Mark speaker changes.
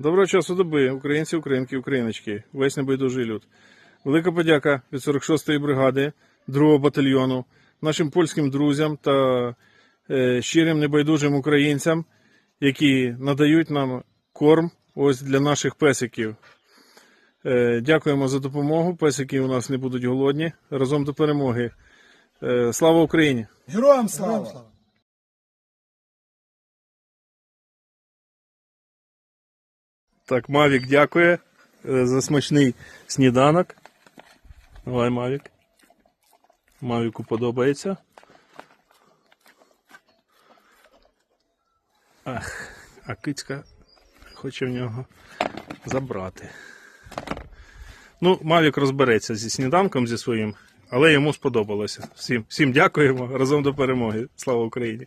Speaker 1: Доброго часу доби, українці, українки, україночки, весь небайдужий люд. Велика подяка від 46-ї бригади 2-го батальйону, нашим польським друзям та е, щирим небайдужим українцям, які надають нам корм ось для наших песиків. Е, дякуємо за допомогу. Песики у нас не будуть голодні. Разом до перемоги. Е, слава Україні!
Speaker 2: Героям слава!
Speaker 1: Так, Мавік дякує е, за смачний сніданок. Давай, Мавік. Мавіку подобається. Ах, а кицька хоче в нього забрати. Ну, Мавік розбереться зі сніданком зі своїм, але йому сподобалося. Всім, всім дякуємо. Разом до перемоги. Слава Україні!